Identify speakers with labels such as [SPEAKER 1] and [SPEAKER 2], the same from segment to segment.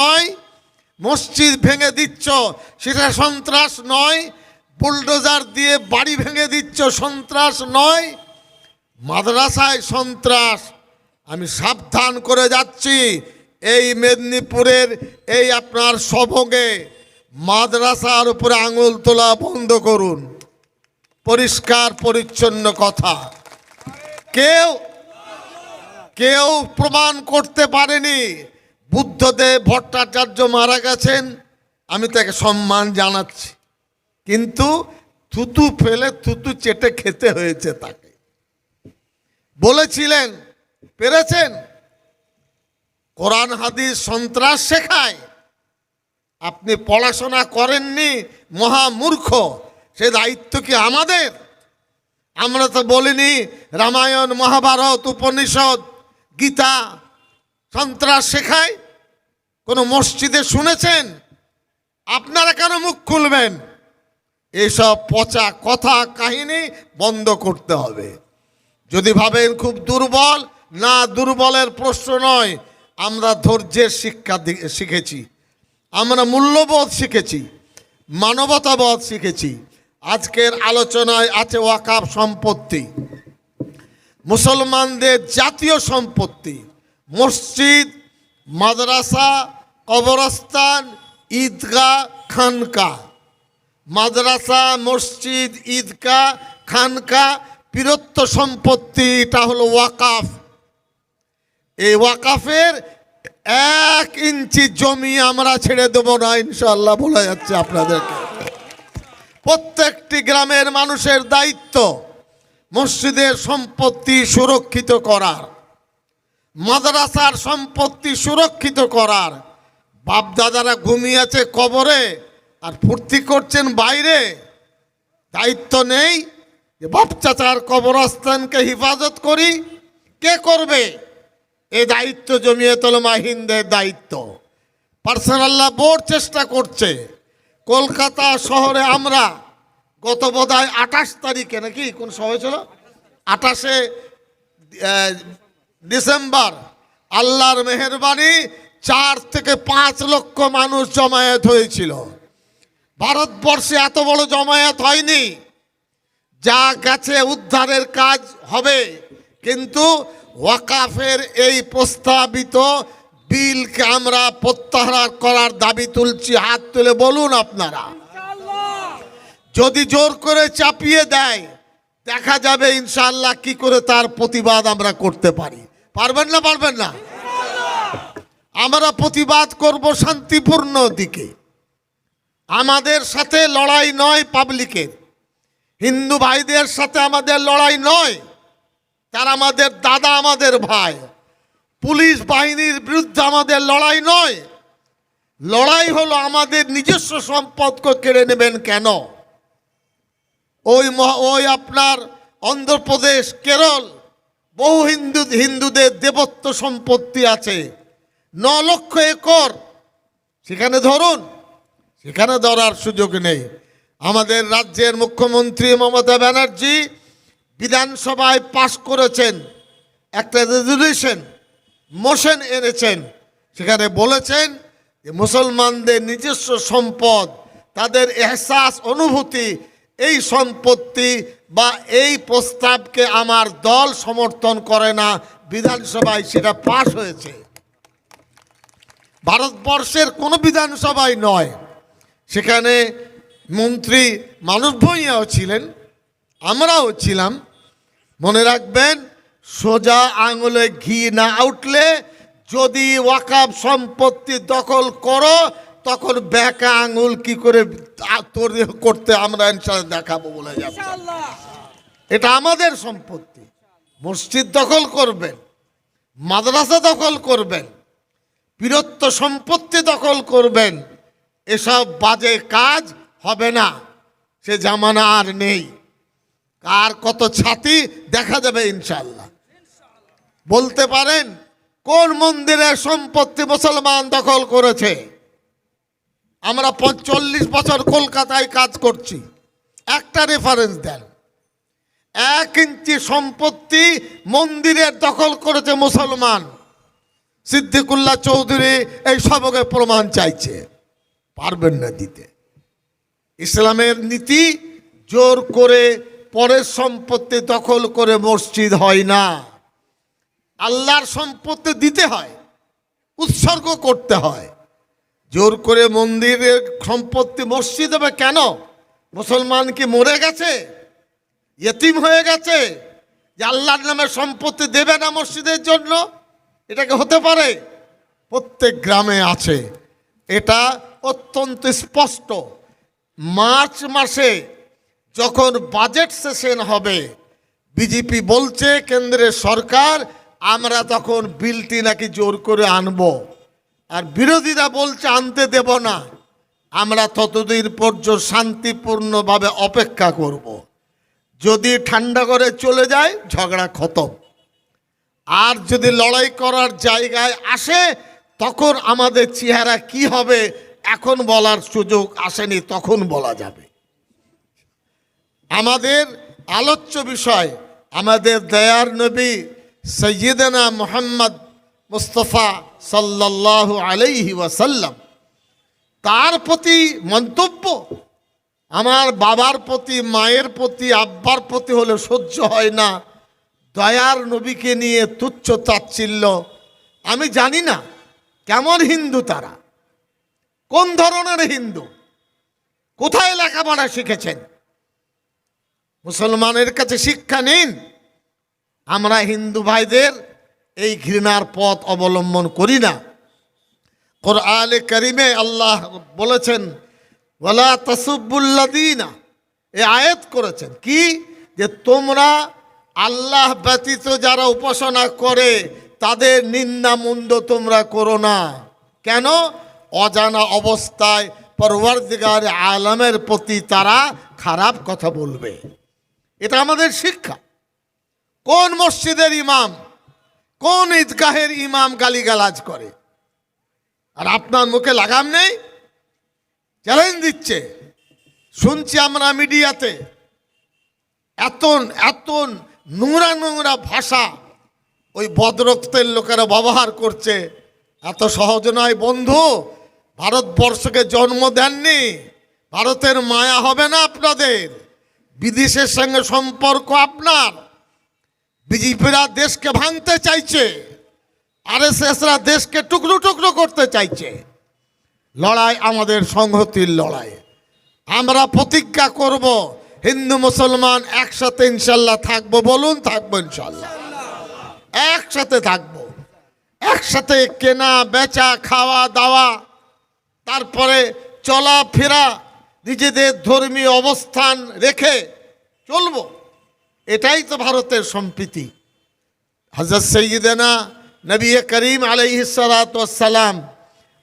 [SPEAKER 1] নয়, মসজিদ ভেঙে দিচ্ছ, সেটা সন্ত্রাস নয়, বুলডোজার দিয়ে বাড়ি ভেঙে দিচ্ছ, সন্ত্রাস নয়, মাদ্রাসায় সন্ত্রাস। আমি সাবধান করে যাচ্ছি এই মেদিনীপুরের, এই আপনার সভোগে মাদ্রাসার উপরে আঙুল তোলা বন্ধ করুন। পরিষ্কার, পরিচ্ছন্ন কথা। কেউ কেউ প্রমাণ করতে পারেনি। বুদ্ধদেব ভট্টাচার্য মারা গেছেন, আমি তাকে সম্মান জানাচ্ছি। কিন্তু থুতু ফেলে থুতু চেটে খেতে হয়েছে তাকে। বলেছিলেন, পেরেছেন? কোরআন, হাদিস, সন্ত্রাস শেখায়। আপনি পড়াশোনা করেননি মহামূর্খ সে দায়িত্ব কি আমাদের? আমরা তো বলিনি, রামায়ণ, মহাভারত, উপনিষদ, গীতা সন্ত্রাস শেখায়। কোনো মসজিদে শুনেছেন? আপনারা কেন মুখ খুলবেন? এসব পচা কথা কাহিনী বন্ধ করতে হবে। যদি ভাবেন খুব দুর্বল, না দুর্বলের প্রশ্ন নয়, আমরা ধৈর্যের শিক্ষা শিখেছি। আমরা মূল্যবোধ শিখেছি, মানবতাবোধ শিখেছি। আজকের আলোচনায় আছে ওয়াকাব সম্পত্তি, মুসলমানদের জাতীয় সম্পত্তি, মসজিদ, মাদ্রাসা কবরস্থান, ঈদগাহ, খানকা। মাদ্রাসা, মসজিদ, ঈদগাহ, খানকা, বীরত্ব সম্পত্তি এটা হলো ওয়াকাফ। এই ওয়াকাফের এক ইঞ্চি জমি আমরা ছেড়ে দেবো না ইনশাল্লাহ বলা যাচ্ছে আপনাদেরকে। প্রত্যেকটি গ্রামের মানুষের দায়িত্ব মসজিদের সম্পত্তি সুরক্ষিত করার, মাদ্রাসার সম্পত্তি সুরক্ষিত করার বাপদাদারা ঘুমিয়েছে কবরে আর ফুর্তি করছেন বাইরে। দায়িত্ব নেই যে বাপ চাচার কবরস্থানকে হেফাজত করি। কে করবে? এ দায়িত্ব জমিয়ে তোলো মাহিন্দের দায়িত্ব। পার্সোনাল্লাহ বোর্ড চেষ্টা করছে। কলকাতা শহরে আমরা গত বোধহয় আঠাশ তারিখে নাকি, কোন সময় ছিল আঠাশে ডিসেম্বর, আল্লাহর মেহরবানি চার থেকে পাঁচ লক্ষ মানুষ জমায়েত হয়েছিল। ভারতবর্ষে এত বড় জমায়েত হয়নি। যা গেছে উদ্ধারের কাজ হবে। কিন্তু ওয়াকাফের এই প্রস্তাবিত বিলকে আমরা প্রত্যাহার করার দাবি তুলছি। হাত তুলে বলুন আপনারা। যদি জোর করে চাপিয়ে দেয়, দেখা যাবে ইনশাল্লাহ কি করে তার প্রতিবাদ আমরা করতে পারি। পারবেন না পারবেন না। আমরা প্রতিবাদ করব শান্তিপূর্ণ দিকে। আমাদের সাথে লড়াই নয় পাবলিকের। হিন্দু ভাইদের সাথে আমাদের লড়াই নয়। তারা আমাদের দাদা, আমাদের ভাই। পুলিশ বাহিনীর বিরুদ্ধে আমাদের লড়াই নয়। লড়াই হলো আমাদের নিজস্ব সম্পদকে কেড়ে নেবেন কেন? ওই ওই আপনার অন্ধ্রপ্রদেশ, কেরল, বহু হিন্দু, হিন্দুদের দেবত্ব সম্পত্তি আছে। ন লক্ষ একর সেখানে ধরুন, সেখানে ধরার সুযোগ নেই। আমাদের রাজ্যের মুখ্যমন্ত্রী মমতা ব্যানার্জি বিধানসভায় পাশ করেছেন, একটা রেজলিউশন মোশন এনেছেন। সেখানে বলেছেন যে মুসলমানদের নিজস্ব সম্পদ, তাদের এহসাস, অনুভূতি, এই সম্পত্তি বা এই প্রস্তাবকে আমার দল সমর্থন করে না। বিধানসভায় সেটা পাশ হয়েছে। ভারতবর্ষের কোনো বিধানসভায় নয়। সেখানে মন্ত্রী মানুষ ভূঁইয়াও ছিলেন আমরাও ছিলাম। মনে রাখবেন সোজা আঙুলে ঘি না উঠলে যদি ওয়াকাব সম্পত্তি দখল করো তখন ব্যাকা আঙুল কি করে তৈরি করতে আমরা ইনশাল্লাহ দেখাবো বলে যাচ্ছে। এটা আমাদের সম্পত্তি। মসজিদ দখল করবেন মাদ্রাসা দখল করবেন বীরত্ব সম্পত্তি দখল করবেন। এসব বাজে কাজ হবে না। সে জামানা আর নেই। কার কত ছাতি দেখা যাবে ইনশাল্লাহ বলতে পারেন, কোন মন্দিরের সম্পত্তি মুসলমান দখল করেছে? আমরা চল্লিশ বছর কলকাতায় কাজ করছি। একটা রেফারেন্স দেন। এক ইঞ্চি সম্পত্তি মন্দিরের দখল করেছে মুসলমান। সিদ্দিকুল্লাহ চৌধুরী এই সবকে প্রমাণ চাইছে। পারবেন না দিতে। ইসলামের নীতি জোর করে পরের সম্পত্তি দখল করে মসজিদ হয় না। আল্লাহর সম্পত্তি দিতে হয়, উৎসর্গ করতে হয়। জোর করে মন্দিরের সম্পত্তি মসজিদ হবে কেন? মুসলমান কি মরে গেছে? ইয়েতিম হয়ে গেছে? যে আল্লাহর নামে সম্পত্তি দেবে না মসজিদের জন্য? এটাকে হতে পারে? প্রত্যেক গ্রামে আছে। এটা অত্যন্ত স্পষ্ট। মার্চ মাসে যখন বাজেট সেশন হবে, বিজেপি বলছে, কেন্দ্রের সরকার, আমরা তখন বিলটি নাকি জোর করে আনব। আর বিরোধীরা বলছে, আনতে দেব না। আমরা ততদিন পর্যন্ত শান্তিপূর্ণভাবে অপেক্ষা করব। যদি ঠান্ডা করে চলে যায়, ঝগড়া খতম। আর যদি লড়াই করার জায়গায় আসে, তখন আমাদের চেহারা কি হবে? এখন বলার সুযোগ আসেনি, তখন বলা যাবে। আমাদের আলোচ্য বিষয়, আমাদের দয়ার নবী সৈয়দনা মোহাম্মদ মুস্তফা সাল্লাল্লাহু আলাইহি ওয়াসাল্লাম, তার প্রতি মন্তব্য, আমার বাবার প্রতি, মায়ের প্রতি, আব্বার প্রতি হলে সহ্য হয় না। দয়ার নবীকে নিয়ে তুচ্ছ তাচ্ছিল্য। আমি জানি না কেমন হিন্দু তারা, কোন ধরনের হিন্দু, কোথায় লেখাপড়া শিখেছেন। মুসলমানের কাছে শিক্ষা নিন, আমরা হিন্দু ভাইদের এই ঘৃণার পথ অবলম্বন করি না। কোরআনে করিমে আল্লাহ বলেছেন, ওয়ালা তাসুবুল্লাদিনা এ আয়াত করেছেন। কি? যে তোমরা আল্লাহ ব্যতীত যারা উপাসনা করে, তাদের নিন্দা মন্দ তোমরা করো না। কেন? অজানা অবস্থায় পরওয়ারদিগার আলমের প্রতি তারা খারাপ কথা বলবে। এটা আমাদের শিক্ষা। কোন মসজিদের ইমাম, কোন ঈদগাহের ইমাম গালিগালাজ করে? আর আপনার মুখে লাগাম নেই? চ্যালেঞ্জ দিচ্ছে। শুনছি আমরা মিডিয়াতে এত এত নোংরা নোংরা ভাষা ওই বদরক্তের লোকেরা ব্যবহার করছে। এত সহজ নয় বন্ধু, ভারতবর্ষকে জন্ম দেননি, ভারতের মায়া হবে না আপনাদের। বিদেশের সঙ্গে সম্পর্ক আপনার। বিজেপিরা দেশকে ভাঙতে চাইছে, আরএসএসরা দেশকে টুকরো টুকরো করতে চাইছে। লড়াই আমাদের সংহতির লড়াই। আমরা প্রতিজ্ঞা করব হিন্দু, মুসলমান একসাথে ইনশাল্লাহ থাকব, বলুন থাকব ইনশাল্লাহ। একসাথে থাকব। একসাথে কেনা, বেচা, খাওয়া, দাওয়া, তারপরে চলাফেরা, নিজেদের ধর্মীয় অবস্থান রেখে চলবো। এটাই তো ভারতের সম্প্রীতি। হজরত সৈয়দনা নবী করিম আলাইসালাম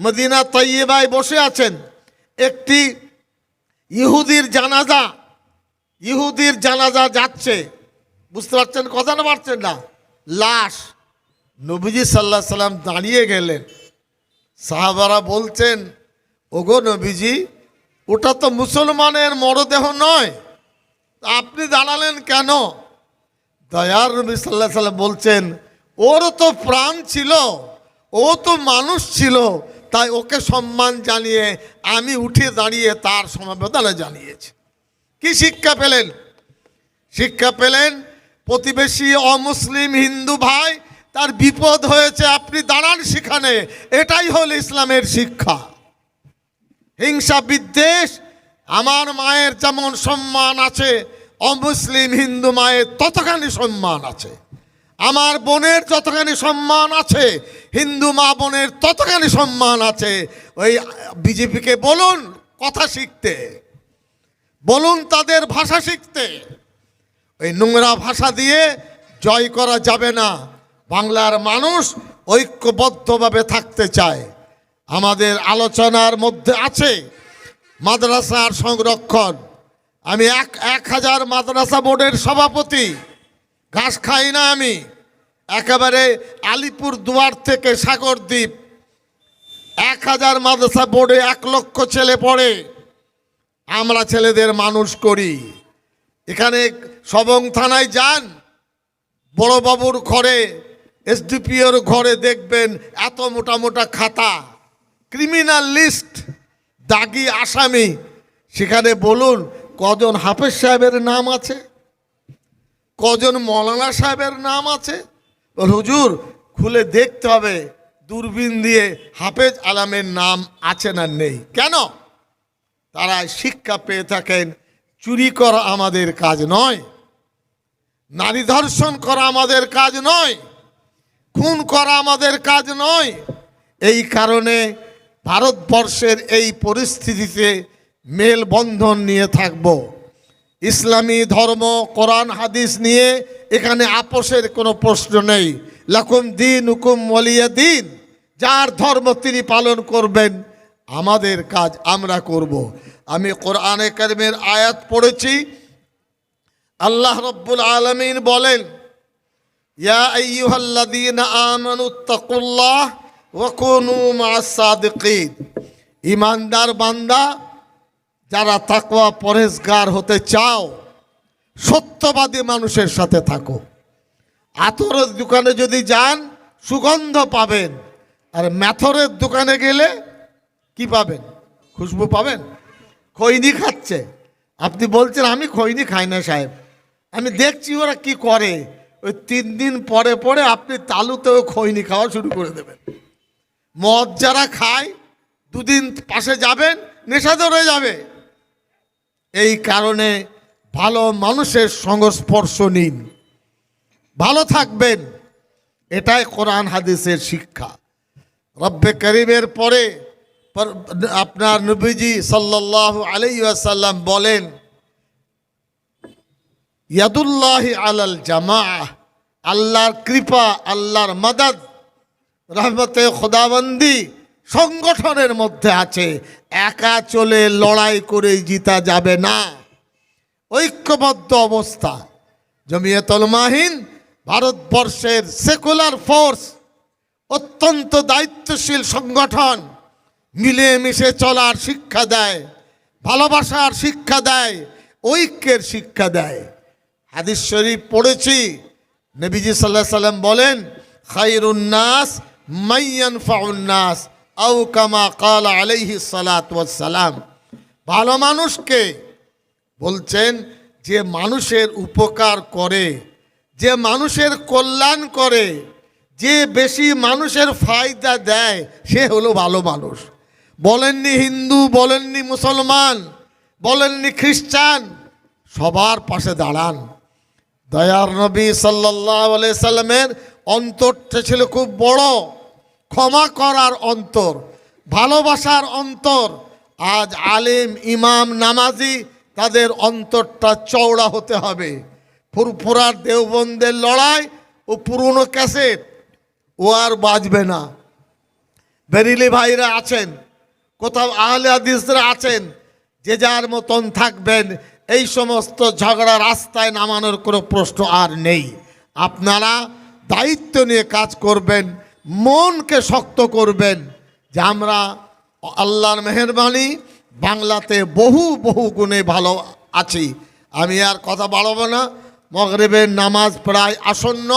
[SPEAKER 1] মদিনা তৈবায় বসে আছেন। একটি ইহুদির জানাজা ইহুদির জানাজা যাচ্ছে। বুঝতে পারছেন? কথা না পারছেন না? লাশ। নবীজি সাল্লাহ সাল্লাম দাঁড়িয়ে গেলেন। সাহাবারা বলছেন, ওগো নবীজি, ওটা তো মুসলমানের মরদেহ নয়। আপনি দাঁড়ালেন কেন? দয়ার নবী সাল্লাহ সাল্লাম বলছেন, ওর তো প্রাণ ছিল, ও তো মানুষ ছিল, তাই ওকে সম্মান জানিয়ে আমি উঠে দাঁড়িয়ে তার সমবেদনা জানিয়েছি। কি শিক্ষা পেলেন? শিক্ষা পেলেন প্রতিবেশী অমুসলিম হিন্দু ভাই, তার বিপদ হয়েছে, আপনি দাঁড়ান সেখানে। এটাই হল ইসলামের শিক্ষা। হিংসা বিদ্বেষ, আমার মায়ের যেমন সম্মান আছে, অমুসলিম হিন্দু মায়ের ততখানি সম্মান আছে। আমার বোনের যতখানি সম্মান আছে, হিন্দু মা বোনের ততখানি সম্মান আছে। ওই বিজেপিকে বলুন কথা শিখতে। বলুন তাদের ভাষা শিখতে। ওই নোংরা ভাষা দিয়ে জয় করা যাবে না। বাংলার মানুষ ঐক্যবদ্ধভাবে থাকতে চায়। আমাদের আলোচনার মধ্যে আছে মাদ্রাসার সংরক্ষণ। আমি এক এক হাজার মাদ্রাসা বোর্ডের সভাপতি। ঘাস খাই না আমি। একেবারে আলিপুর দুয়ার থেকে সাগরদ্বীপ। এক হাজার মাদ্রাসা বোর্ডে এক লক্ষ ছেলে পড়ে। আমরা ছেলেদের মানুষ করি। এখানে সবং থানায় যান, বড়বাবুর ঘরে, এসডিপিওর ঘরে দেখবেন এত মোটা মোটা খাতা। ক্রিমিনাল লিস্ট, দাগি আসামি। সেখানে বলুন, কজন হাফেজ সাহেবের নাম আছে? কজন মৌলানা সাহেবের নাম আছে? হুজুর, খুলে দেখতে হবে, দূরবীন দিয়ে হাফেজ আলামের নাম আছে না নেই। কেন? তারা শিক্ষা পেয়ে থাকেন, চুরি করা আমাদের কাজ নয়। নারী ধর্ষণ করা আমাদের কাজ নয়। খুন করা আমাদের কাজ নয়। এই কারণে ভারতবর্ষের এই পরিস্থিতিতে মেলবন্ধন নিয়ে থাকব। ইসলামী ধর্ম, কোরআন, হাদিস নিয়ে এখানে আপোষের কোনো প্রশ্ন নেই। লাকুম দিন হুকুম মলিয়া দিন। যার ধর্ম তিনি পালন করবেন আমাদের কাজ আমরা করব। আমি কোরআনে কারিমের আয়াত পড়েছি। আল্লাহ রব্বুল আলমিন বলেন ঈমানদার বান্দা, যারা তাকওয়া পরেজগার হতে চাও, সত্যবাদী মানুষের সাথে থাকো। আতরের দোকানে যদি যান, সুগন্ধ পাবেন। আর ম্যাথরের দোকানে গেলে কি পাবেন? খুশবু পাবেন? খৈনি খাচ্ছে। আপনি বলছেন, আমি খৈনি খাই না, সাহেব। আমি দেখছি ওরা কি করে। ওই তিন দিন পরে পরে আপনি তালুতেও খৈনি খাওয়া শুরু করে দেবেন। মদ যারা খায়, দুদিন পাশে যাবেন, নেশা ধরে যাবে। এই কারণে ভালো মানুষের সংস্পর্শ নিন। ভালো থাকবেন। এটাই কোরআন হাদিসের শিক্ষা। রব্বে করিমের পরে আপনার নবীজি সাল্লাহ আলাইসাল্লাম বলেন, ইয়াদুল্লাহি আলাল জামা আল্লাহর কৃপা, আল্লাহর মাদাদ, রহমতে খোদাবন্দি সংগঠনের মধ্যে আছে। একা চলে লড়াই করে জিতা যাবে না। ঐক্যবদ্ধ অবস্থা। জমিয়তল মাহিন ভারতবর্ষের সেকুলার ফোর্স, অত্যন্ত দায়িত্বশীল সংগঠন। মিলেমিশে চলার শিক্ষা দেয়, ভালোবাসার শিক্ষা দেয়, ঐক্যের শিক্ষা দেয়। হাদিস শরীফ পড়েছি, নবীজি সাল্লাহ সাল্লাম বলেন খাইরুন্নাস মাইয়ান ফাউন্নাস আউ কামা কাল আলাইহি সালাত সালাম ভালো মানুষকে বলছেন, যে মানুষের উপকার করে, যে মানুষের কল্যাণ করে, যে বেশি মানুষের ফায়দা দেয়, সে হলো ভালো মানুষ। বলেননি হিন্দু, বলেননি মুসলমান, বলেননি খ্রিস্টান, সবার পাশে দাঁড়ান। দয়ার নবী সাল্লাহ সাল্লামের অন্তরটা ছিল খুব বড়। ক্ষমা করার অন্তর, ভালোবাসার অন্তর। আজ আলেম, ইমাম, নামাজি, তাদের অন্তরটা চওড়া হতে হবে। ফুরফুরার দেওবন্দের লড়াই ও পুরনো ক্যাসেট ও আর বাজবে না। বেরিলি ভাইরা আছেন কোথাও আহলে হাদিসরা আছেন, যে যার মতন থাকবেন, এই সমস্ত ঝগড়া রাস্তায় নামানোর কোনো প্রশ্ন আর নেই। আপনারা দায়িত্ব নিয়ে কাজ করবেন, মনকে শক্ত করবেন যে আমরা আল্লাহর মেহরবানি, বাংলাতে বহু বহু গুণে ভালো আছি। আমি আর কথা বাড়াবো না। মগরেবের নামাজ প্রায় আসন্ন।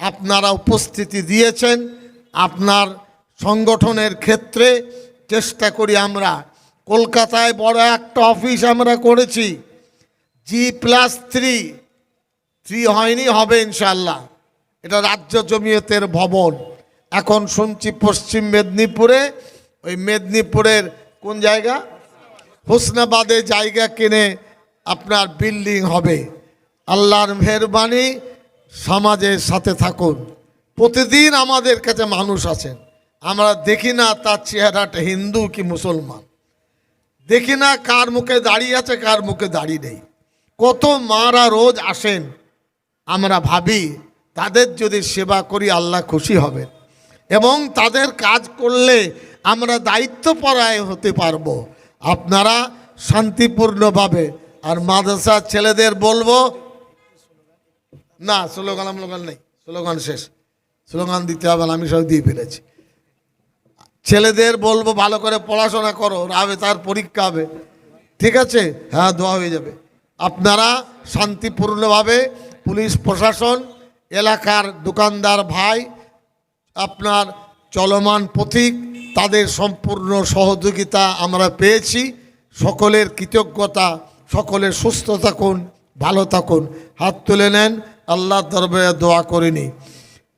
[SPEAKER 1] আপনারা উপস্থিতি দিয়েছেন। আপনার সংগঠনের ক্ষেত্রে চেষ্টা করি আমরা। কলকাতায় বড় একটা অফিস আমরা করেছি। জি প্লাস থ্রি থ্রি হয়নি, হবে ইনশাল্লাহ এটা রাজ্য জমিয়তের ভবন। এখন শুনছি পশ্চিম মেদিনীপুরে। ওই মেদিনীপুরের কোন জায়গা? হোসনাবাদে জায়গা কিনে আপনার বিল্ডিং হবে। আল্লাহর মেহরবানি সমাজের সাথে থাকুন। প্রতিদিন আমাদের কাছে মানুষ আছেন। আমরা দেখি না তার চেহারাটা হিন্দু কি মুসলমান। দেখি না কার মুখে দাঁড়িয়ে আছে, কার মুখে দাঁড়িয়ে নেই। কত মারা রোজ আসেন। আমরা ভাবি, তাদের যদি সেবা করি আল্লাহ খুশি হবেন। এবং তাদের কাজ করলে আমরা দায়িত্বপরায় হতে পারব। আপনারা শান্তিপূর্ণভাবে, আর মাদ্রাসার ছেলেদের বলব, না, স্লোগান স্লোগান নেই, স্লোগান শেষ। স্লোগান দিতে হবে আমি সব দিয়ে ফেলেছি। ছেলেদের বলব ভালো করে পড়াশোনা করো রাবে তার পরীক্ষা হবে। ঠিক আছে? হ্যাঁ দোয়া হয়ে যাবে। আপনারা শান্তিপূর্ণভাবে পুলিশ, প্রশাসন, এলাকার দোকানদার ভাই, আপনার চলমান পথিক তাদের সম্পূর্ণ সহযোগিতা আমরা পেয়েছি। সকলের কৃতজ্ঞতা, সকলের সুস্থ থাকুন, ভালো থাকুন। হাত তুলে নেন আল্লাহ দরবারে দোয়া করিনি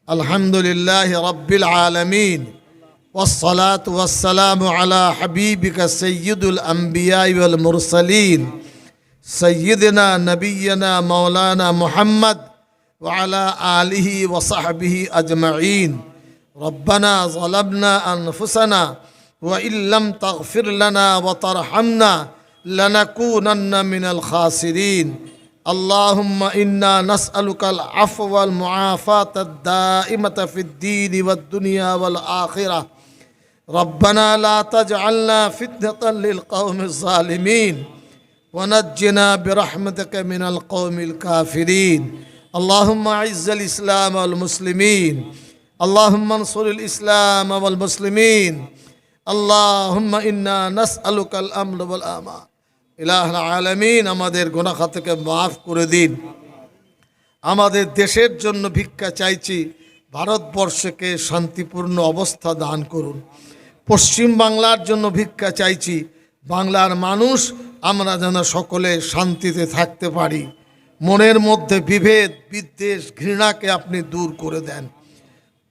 [SPEAKER 1] আলহামদুলিল্লাহ রব্বিল আলমিন। والصلاة والسلام على حبيبك سيد الأنبياء والمرسلين سيدنا نبينا مولانا محمد وعلى آله وصحبه أجمعين. ربنا ظلمنا أنفسنا وإن لم تغفر لنا وترحمنا لنكونن من الخاسرين. اللهم إنا نسألك العفو والمعافاة الدائمة في الدين والدنيا والآخرة. ربنا لا تجعلنا فتنة للقوم الظالمين ونجنا برحمتك من القوم الكافرين اللهم اعز الاسلام والمسلمين اللهم انصر الاسلام والمسلمين اللهم انا نسالك الامن والامان ইলাহ আলমিন আমাদের গোনাখা থেকে মাফ করে দিন আমাদের দেশের জন্য ভিক্ষা চাইছি ভারতবর্ষকে শান্তিপূর্ণ অবস্থা দান করুন পশ্চিম বাংলার জন্য ভিক্ষা চাইছি। বাংলার মানুষ, আমরা যেন সকলে শান্তিতে থাকতে পারি। মনের মধ্যে বিভেদ, বিদ্বেষ, ঘৃণাকে আপনি দূর করে দেন।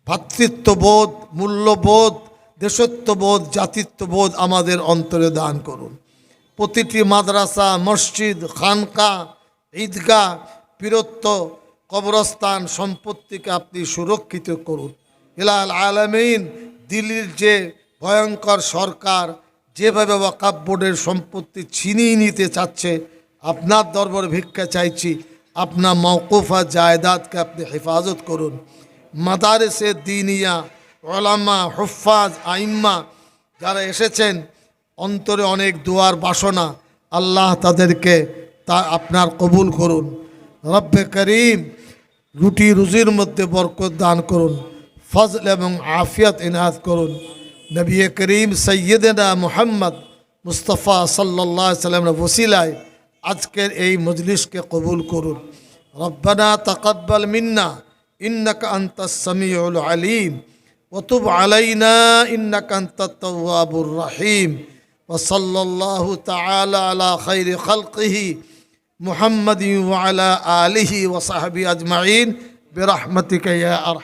[SPEAKER 1] ভ্রাতৃত্ববোধ মূল্যবোধ, দেশত্ববোধ, জাতিত্ববোধ আমাদের অন্তরে দান করুন। প্রতিটি মাদ্রাসা, মসজিদ, খানকা, ঈদগাহ, বীরত্ব, কবরস্থান সম্পত্তিকে আপনি সুরক্ষিত করুন। ইলাল আলমিন, দিল্লির যে ভয়ঙ্কর সরকার যেভাবে ওয়াকাব বোর্ডের সম্পত্তি ছিনিয়ে নিতে চাচ্ছে, আপনার দরবার ভিক্ষা চাইছি, আপনার মৌকুফা জায়দাদকে আপনি হেফাজত করুন। মাদারেসে দিনিয়া, ওলামা হুফাজ আইম্মা যারা এসেছেন, অন্তরে অনেক দুয়ার বাসনা, আল্লাহ তাদেরকে তা আপনার কবুল করুন। রব্বে করিম রুটি রুজির মধ্যে বরকত দান করুন, ফজল এবং আফিয়াত ইনায়াত করুন। নবী করিম সৈয়দনা মোহাম্মদ মুস্তফা সাল্লাহ সাল্লামের বসিলায় আজকের এই মজলিসকে কবুল করুন রব্বানা তকব্বাল মিন্না ইন্নাকা আন্তাস সামিউল আলিম وتب علينا إنك أنت التواب الرحيم وصلى الله تعالى على خير خلقه محمد وعلى آله وصحبه أجمعين برحمتك يا أرحم